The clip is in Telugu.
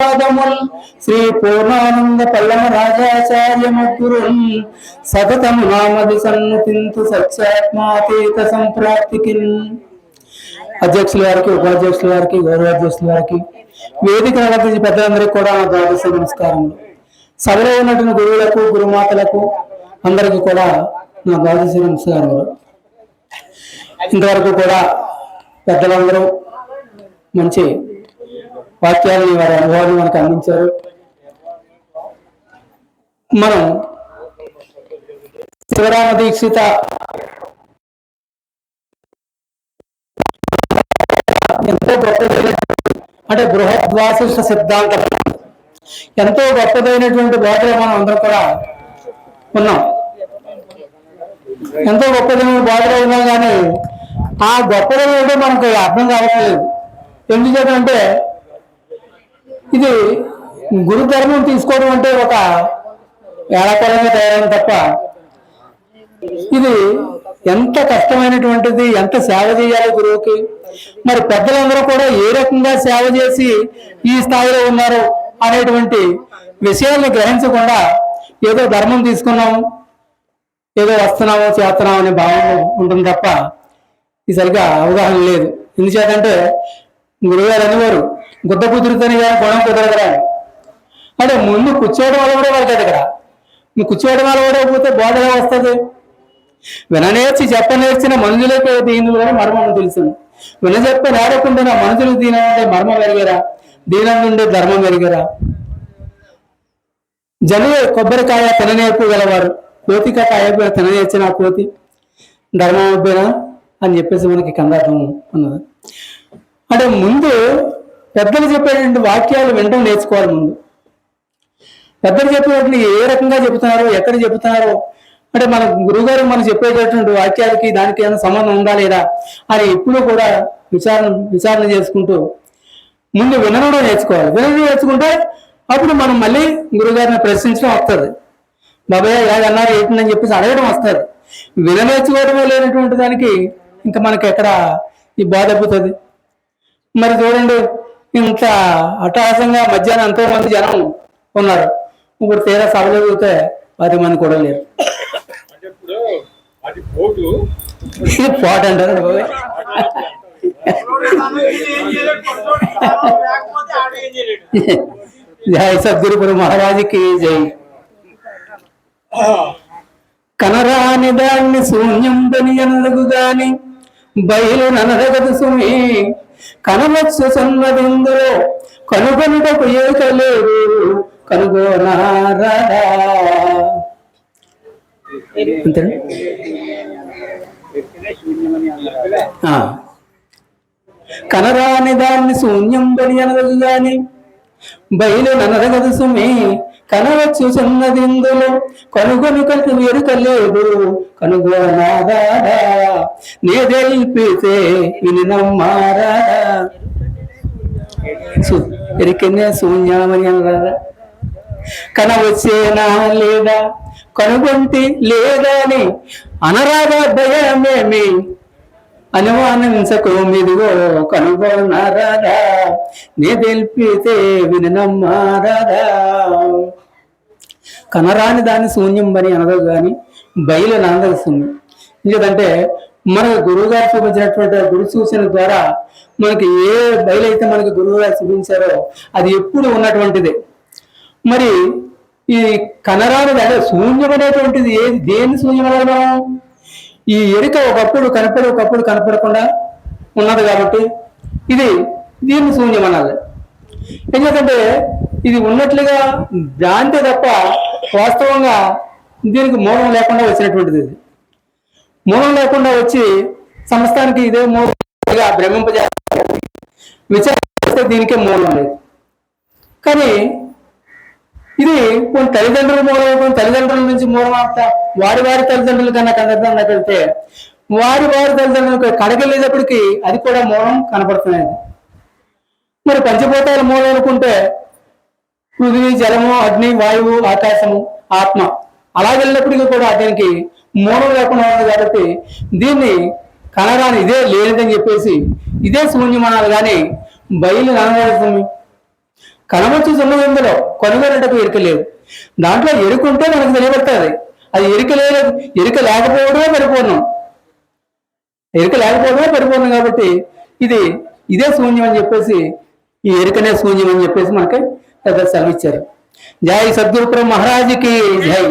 పాదముల్ శ్రీ పూర్ణానంద పల్లమ రాజాచార్య మధురున్ సతతం నామది సన్నుతింతు సత్యాత్మాతీత సంప్రాప్తికి అధ్యక్షుల వారికి ఉపాధ్యక్షుల వారికి గౌరవాధ్యక్షుల వారికి వేదిక నడిపించి పెద్దలందరికీ కూడా నా ద్వాదశ నమస్కారములు. సభలో ఉన్నటువంటి గురువులకు గురుమాతలకు అందరికీ కూడా నా ద్వాదశ నమస్కారములు. ఇంతవరకు కూడా పెద్దలందరూ మంచి వాక్యాలని వారి అనుభవాన్ని మనకు అందించారు. మనం శివరామ దీక్షిత ఎంతో గొప్పదైన అంటే బృహద్వాసిష్ట సిద్ధాంతం ఎంతో గొప్పదైనటువంటి బోధలు మనం అందరం కూడా ఉన్నాం. ఎంతో గొప్పదైన బోధలు ఉన్నాం కానీ ఆ గొప్పదనం మనకు అర్థం కావట్లేదు. ఎందుచేతంటే ఇది గురు ధర్మం తీసుకోవడం అంటే ఒక ఏడాకాలంగా తయారైన తప్ప ఇది ఎంత కష్టమైనటువంటిది ఎంత సేవ చేయాలి గురువుకి? మరి పెద్దలందరూ కూడా ఏ రకంగా సేవ చేసి ఈ స్థాయిలో ఉన్నారు అనేటువంటి విషయాలను గ్రహించకుండా ఏదో ధర్మం తీసుకున్నాము ఏదో వస్తున్నాము చేస్తున్నాము అనే భావన ఉంటుంది తప్ప ఇది సరిగ్గా అవగాహన లేదు. ఎందుచేతంటే గురువుగారు అనేవారు గుద్ద కుదురుతుంది కానీ గుణం కుదరదురా? అంటే ముందు కూర్చోవడం వల్ల కూడా వాళ్ళకి కదా. నువ్వు కూర్చోవడం వల్ల కూడా పోతే బోధ వస్తుంది? విననేర్చి చెప్పనేర్చిన మనుషులకే దీనులు అని మర్మం తెలుసును విన చెప్ప నేడకుండా మనుషులు దీనంటే మర్మం పెరిగారా? దీనం నుండి ధర్మం పెరిగారా? జనులు కొబ్బరికాయ తిననేర్పు గలవారు. కోతిక కాయ తిననేర్చిన కోతి. ధర్మం అబ్బేనా అని చెప్పేసి మనకి కందార్థం ఉన్నది. అంటే ముందు పెద్దలు చెప్పేటువంటి వాక్యాలు వినడం నేర్చుకోవాలి ముందు. పెద్దలు చెప్పేటువంటి ఏ రకంగా చెబుతున్నారు ఎక్కడ చెబుతున్నారు? అంటే మన గురుగారు మనం చెప్పేటటువంటి వాక్యాలకి దానికి ఏమైనా సంబంధం ఉందా లేదా అని ఎప్పుడూ కూడా విచారణ విచారణ చేసుకుంటూ ముందు వినడం నేర్చుకోవాలి. వినడం నేర్చుకుంటే అప్పుడు మనం మళ్ళీ గురుగారిని ప్రశ్నించడం వస్తుంది. బాబాయ్ ఏదన్నారు అన్నారు? ఏంటని చెప్పేసి అడగడం వస్తుంది. విన నేర్చుకోవడమే లేనటువంటి దానికి ఇంకా మనకి ఎక్కడ ఈ బాధ అయిపోతుంది మరి చూడండి ఇంత అట్టహాసంగా మధ్యాహ్నం ఎంతో మంది జనం ఉన్నారు. ఇప్పుడు తీరా సభ పోతే పది మంది కూడా లేరు. ఇది పాట అంటారు జై సద్గురు మహారాజుకి జై. కనరాని దాన్ని శూన్యం బని అనలుగు గాని బయలు ననరగదు సుమీ. కనవచ్చు సన్నదిందులో కనుగొనుటకు ఏకలేరు కనుగోనారా అంతేనా? ఆ. కనరాని దాన్ని శూన్యం బలి అనగదు గాని బయలు ననరగదు సుమి. కనవచ్చు చిన్నదిందులో కనుగొని కనుక ఎరుక లేదు కనుగోనాదా నేదెల్పితే విని నమ్మారా? సు- ఎరికనే శూన్యమని అనరాదా? కనవచ్చేనా లేదా? కనుగొంటి లేదా అని అనరాగా భయమేమి? అనుమానించకు మీదిగో కనుగొన్నారాదా నే తెలిపితే వినమ్మారాదా కనరాని దాని శూన్యం అని అనదు కానీ బయలు నాందక ఎందుకంటే మన గురువు గారు చూపించినటువంటి గురు సూచన ద్వారా మనకి ఏ బయలైతే మనకి గురువు గారు చూపించారో అది ఎప్పుడు ఉన్నటువంటిదే. మరి ఈ కనరాని దాని శూన్యం అనేటువంటిది ఏది? దేని శూన్యం అనగలం ఈ ఎరుక ఒకప్పుడు కనపడి ఒకప్పుడు కనపడకుండా ఉన్నది కాబట్టి ఇది దీన్ని శూన్యం అనాలి. ఎందుకంటే ఇది ఉన్నట్లుగా భ్రాంతి తప్ప వాస్తవంగా దీనికి మూలం లేకుండా వచ్చినటువంటిది ఇది. మూలం లేకుండా వచ్చి సంస్థానికి ఇదే మూలంగా భ్రమింపజేస్తారు విచారణ చేస్తే దీనికే మూలం లేదు. కానీ ఇది కొన్ని తల్లిదండ్రుల మూలం కొన్ని తల్లిదండ్రుల నుంచి మూలం అంతా వారి వారి తల్లిదండ్రుల కన్నా కనర్థం వెళ్తే వారి వారి తల్లిదండ్రులకు కడగలేటప్పటికి అది కూడా మూలం కనపడుతున్నది. మరి పంచభూతాల మూలం అనుకుంటే పృథివీ జలము అగ్ని వాయువు ఆకాశము ఆత్మ. అలా వెళ్ళినప్పటికీ కూడా దీనికి మూలం లేకుండా ఉంది కాబట్టి దీన్ని కనరాని ఇదే లేనిదని చెప్పేసి ఇదే శూన్యం కానీ బయలు కనరాడుతుంది కనవచ్చు సున్నది ఇందులో కొనుగోలుటకు ఎరుక లేవు. దాంట్లో ఎరుక ఉంటే మనకు తెలియబడుతుంది. అది ఎరుక లేదు ఎరుక లేకపోవడమే పరిపూర్ణం. ఎరుక లేకపోవడమే పరిపూర్ణం కాబట్టి ఇది ఇదే శూన్యం అని చెప్పేసి ఈ ఎరుకనే శూన్యం అని చెప్పేసి మనకి పెద్ద సెలవు ఇచ్చారు జై సద్గురు మహారాజుకి జై.